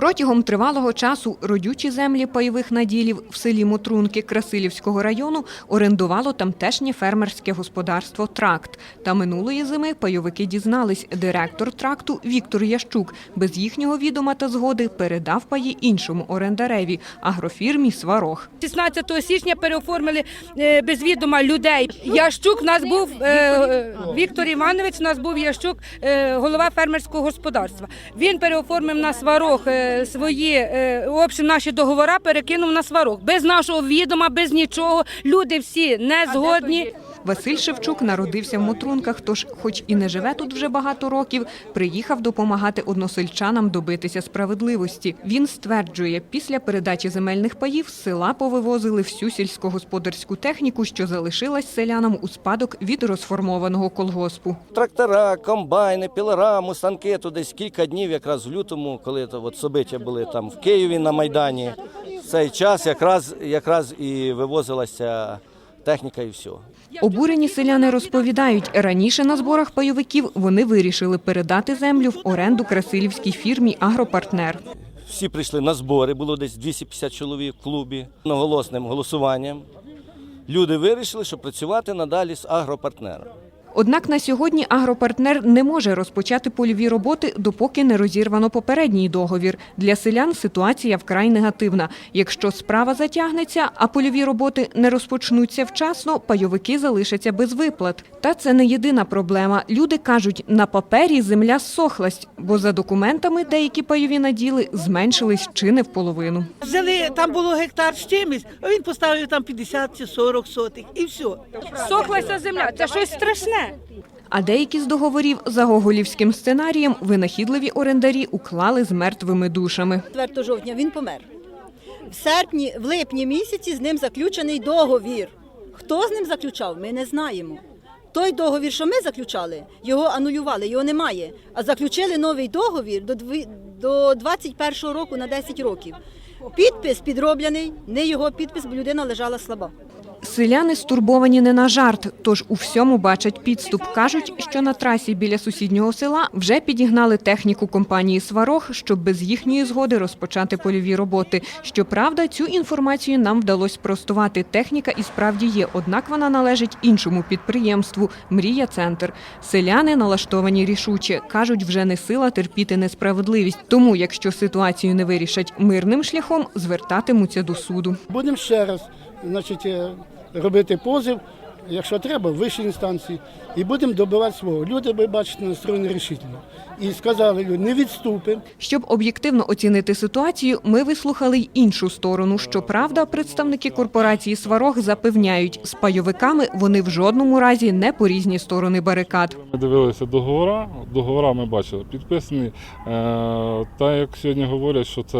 Протягом тривалого часу родючі землі пайових наділів в селі Мотрунки Красилівського району орендувало тамтешнє фермерське господарство «Тракт». Та минулої зими пайовики дізнались, директор тракту Віктор Ящук без їхнього відома та згоди передав паї іншому орендареві – агрофірмі «Сварог». 16 січня переоформили е, без відома людей. Ящук у нас був е, Віктор Іванович. У нас був Ящук, е, голова фермерського господарства. Він переоформив на сварог свої е, в общем, наші договори, перекинув на сварок Без нашого відома, без нічого. Люди всі не згодні. Василь Шевчук народився в Мотрунках, тож, хоч і не живе тут вже багато років, приїхав допомагати односельчанам добитися справедливості. Він стверджує, після передачі земельних паїв села повивозили всю сільськогосподарську техніку, що залишилась селянам у спадок від розформованого колгоспу. Трактора, комбайни, пілораму, станки. То десь кілька днів, якраз в лютому, коли то от собиття були там в Києві на Майдані. В цей час якраз, якраз і вивозилася техніка і все. Обурені селяни розповідають, раніше на зборах пайовиків вони вирішили передати землю в оренду красилівській фірмі «Агропартнер». Всі прийшли на збори, було десь 250 чоловік в клубі. Наголосним голосуванням люди вирішили, що працювати надалі з агропартнером. Однак на сьогодні агропартнер не може розпочати польові роботи, допоки не розірвано попередній договір. Для селян ситуація вкрай негативна. Якщо справа затягнеться, а польові роботи не розпочнуться вчасно, пайовики залишаться без виплат. Та це не єдина проблема. Люди кажуть, на папері земля зсохлась, бо за документами деякі пайові наділи зменшились чи не в половину. Взяли, там було гектар з чимось, а він поставив там 50 чи 40 сотих і все. Сохлася земля. Це щось страшне. А деякі з договорів за гоголівським сценарієм винахідливі орендарі уклали з мертвими душами. 4 жовтня він помер. В серпні, в липні місяці з ним заключений договір. Хто з ним заключав, ми не знаємо. Той договір, що ми заключали, його анулювали, його немає. А заключили новий договір до дві- до 21-го року на 10 років. Підпис підроблений, не його підпис, бо людина лежала слаба. Селяни стурбовані не на жарт, тож у всьому бачать підступ. Кажуть, що на трасі біля сусіднього села вже підігнали техніку компанії «Сварог», щоб без їхньої згоди розпочати польові роботи. Щоправда, цю інформацію нам вдалося спростувати. Техніка і справді є, однак вона належить іншому підприємству «Мрія Центр». Селяни налаштовані рішуче. Кажуть, вже не сила терпіти несправедливість. Тому, якщо ситуацію не вирішать мирним шляхом, звертатимуться до суду. Будемо ще раз значить, е, робити позов, якщо треба, в вищій інстанції, і будемо добивати свого. Люди, ви бачите, настроєні рішительно. І сказали, люди, не відступимо. Щоб об'єктивно оцінити ситуацію, ми вислухали й іншу сторону. Щоправда, представники корпорації «Сварог» запевняють, з пайовиками вони в жодному разі не по різні сторони барикад. Ми дивилися договора. Договора ми бачили підписані. Е, Та як сьогодні говорять, що це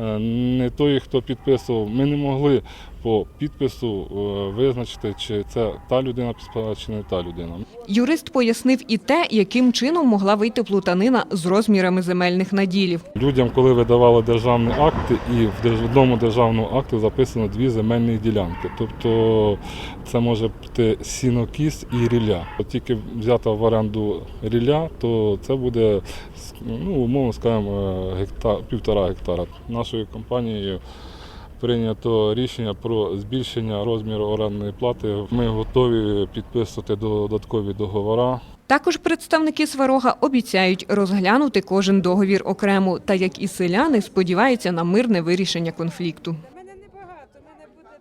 е, не той, хто підписував, ми не могли по підпису е, визначити, чи це та людина підписала, чи не та людина. Юрист пояснив і те, яким чином могла вийти плутанина з розмірами земельних наділів. Людям, коли видавали державні акти, і в одному державному акті записано дві земельні ділянки. Тобто це може бути сінокіс і рілля. От тільки взята в оренду рілля, то це буде ну, умовно скажемо, гектар, півтора гектара. Нашою компанією прийнято рішення про збільшення розміру орендної плати. Ми готові підписувати додаткові договори. Також представники «Сварога» обіцяють розглянути кожен договір окремо, та як і селяни сподіваються на мирне вирішення конфлікту.